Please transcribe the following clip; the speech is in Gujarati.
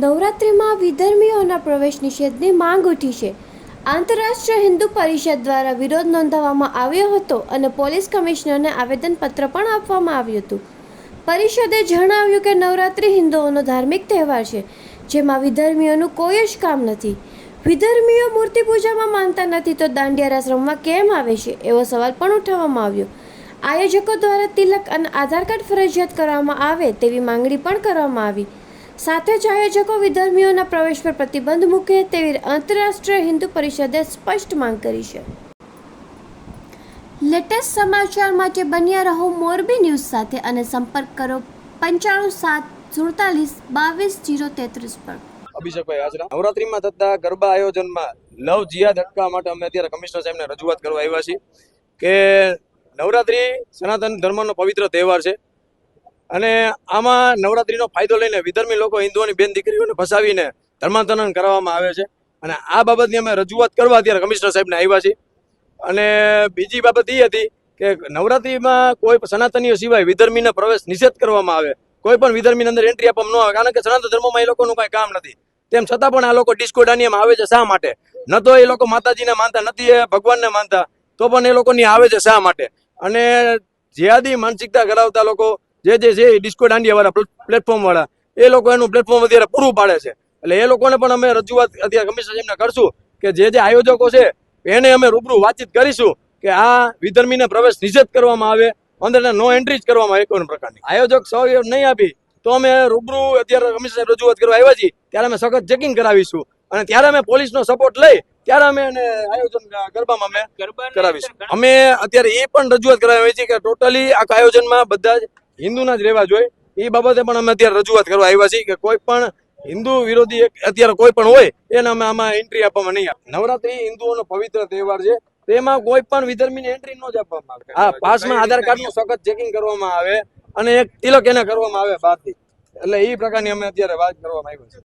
નવરાત્રિમાં વિધર્મીઓના પ્રવેશ નિષેધની માંગ ઉઠી છે. આંતરરાષ્ટ્રીય હિન્દુ પરિષદ દ્વારા વિરોધ નોંધાવવામાં આવ્યો હતો અને પોલીસ કમિશનરને આવેદનપત્ર પણ આપવામાં આવ્યું હતું. પરિષદે જણાવ્યું કે નવરાત્રિ હિન્દુઓનો ધાર્મિક તહેવાર છે, જેમાં વિધર્મીઓનું કોઈ જ કામ નથી. વિધર્મીઓ મૂર્તિ પૂજામાં માનતા નથી તો દાંડિયા રાસ રમવા કેમ આવે છે, એવો સવાલ પણ ઉઠાવવામાં આવ્યો. આયોજકો દ્વારા તિલક અને આધાર કાર્ડ ફરજિયાત કરવામાં આવે તેવી માંગણી પણ કરવામાં આવી. સાથે જ આયોજકો વિધર્મીઓના પ્રવેશ પર પ્રતિબંધ મૂકે તેવી આંતરરાષ્ટ્રીય હિન્દુ પરિષદે સ્પષ્ટ માંગ કરી છે. લેટેસ્ટ સમાચાર માટે બન્યા રહો મોરબી ન્યૂઝ સાથે અને સંપર્ક કરો પંચાણું સાત સુડતાલીસ બાવીસ જીરો તેત્રીસ પર. અભિષેકભાઈ હાજરા નવરાત્રીમાં થતા ગરબા આયોજનમાં લવ જિયાદ અટકાવવા માટે અમે અત્યારે કમિશનર સાહેબને રજૂઆત કરવા આવ્યા છીએ કે નવરાત્રી સનાતન ધર્મનો પવિત્ર તહેવાર છે. અને આમાં નવરાત્રીનો ફાયદો લઈને વિધર્મી લોકો હિન્દુઓની બેન દીકરીઓને ફસાવીને ધર્માંતરણ કરવામાં આવે છે. અને આ બાબતની અમે રજૂઆત કરવા અત્યારે કમિશનર સાહેબને આવ્યા છીએ. અને બીજી બાબત એ હતી કે નવરાત્રીમાં કોઈ સનાતનીઓ સિવાય વિધર્મીને પ્રવેશ નિષેધ કરવામાં આવે. કોઈ પણ વિધર્મીની અંદર એન્ટ્રી આપવામાં ન આવે. કારણ કે સનાતન ધર્મમાં એ લોકોનું કાંઈ કામ નથી. તેમ છતાં પણ આ લોકો ડિસ્કો દાંડિયામાં આવે છે શા માટે? ન તો એ લોકો માતાજીને માનતા નથી એ ભગવાનને માનતા, તો પણ એ લોકોની આવે છે શા માટે? અને જ્યાદી માનસિકતા ધરાવતા લોકો જે જે છે ડિસ્કો દાંડિયા વાળા પ્લેટફોર્મ વાળા એ લોકો એનું પ્લેટફોર્મ અત્યારે પૂરું પાડે છે. એટલે એ લોકોને પણ અમે રજૂઆત અત્યારે કમિશનર સાહેબને કરશું કે જે જે આયોજકો છે એને અમે રૂબરૂ વાતચીત કરીશું કે આ વિધર્મીને પ્રવેશ નિષેધ કરવામાં આવે અંદરને નો એન્ટ્રી જ કરવામાં આવે કોઈ પ્રકારની. આયોજક સહયોગ નહીં આપી તો અમે રૂબરૂ અત્યારે કમિશનર સાહેબ રજૂઆત કરવા આવ્યા છીએ ત્યારે અમે સખત ચેકિંગ કરાવીશું. અને ત્યારે અમે પોલીસનો સપોર્ટ લઈ ત્યારે અમે એને આયોજન ગરબામાં અમે કરાવીશું. અમે અત્યારે એ પણ રજૂઆત કરાવી છે કે ટોટલી આખા આયોજનમાં બધા જ હિન્દુના જ રહેવા જોઈએ. એ બાબતે પણ અમે અત્યારે રજૂઆત કરવા આવ્યા છીએ કે કોઈ પણ હિન્દુ વિરોધી અત્યારે કોઈ પણ હોય, એને અમે આમાં એન્ટ્રી આપવામાં નહીં આવે. નવરાત્રી હિન્દુઓનો પવિત્ર તહેવાર છે. તેમાં કોઈ પણ વિધર્મીને એન્ટ્રી ન જ આપવામાં આવે. હા, પાસમાં આધાર કાર્ડનું સખત ચેકિંગ કરવામાં આવે અને એક તિલક એને કરવામાં આવે બહારથી એટલે એ પ્રકારની અમે અત્યારે વાત કરવામાં આવી છે.